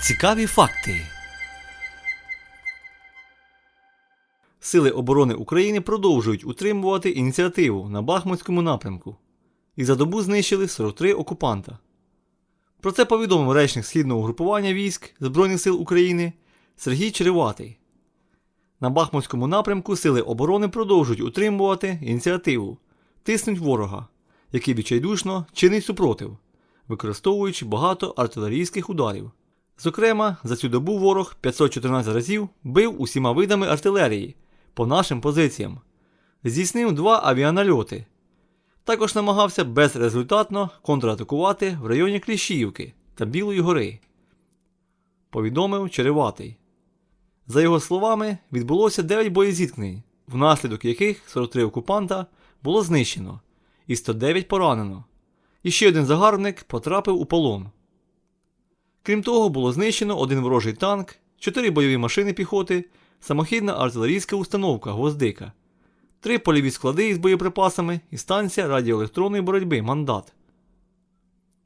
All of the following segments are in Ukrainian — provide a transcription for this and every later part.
Цікаві факти. Сили оборони України продовжують утримувати ініціативу на Бахмутському напрямку і за добу знищили 43 окупанта. Про це повідомив речник східного угрупування військ Збройних сил України Сергій Череватий. На Бахмутському напрямку сили оборони продовжують утримувати ініціативу, тиснуть ворога, який відчайдушно чинить супротив, використовуючи багато артилерійських ударів. Зокрема, за цю добу ворог 514 разів бив усіма видами артилерії по нашим позиціям, здійснив два авіанальоти. Також намагався безрезультатно контратакувати в районі Кліщіївки та Білої гори. Повідомив Череватий. За його словами, відбулося 9 боєзіткнень, внаслідок яких 43 окупанта було знищено і 109 поранено. І ще один загарбник потрапив у полон. Крім того, було знищено один ворожий танк, 4 бойові машини піхоти, самохідна артилерійська установка Гвоздика, 3 польові склади із боєприпасами і станція радіоелектронної боротьби Мандат.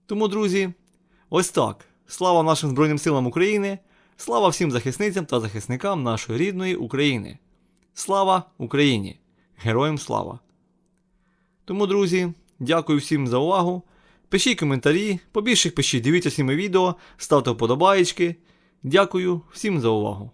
Тому, друзі, ось так. Слава нашим Збройним силам України! Слава всім захисницям та захисникам нашої рідної України. Слава Україні! Героям слава! Тому, друзі, дякую всім за увагу. Пишіть коментарі, побільше пишіть, дивіться всі мої відео, ставте вподобаєчки. Дякую всім за увагу.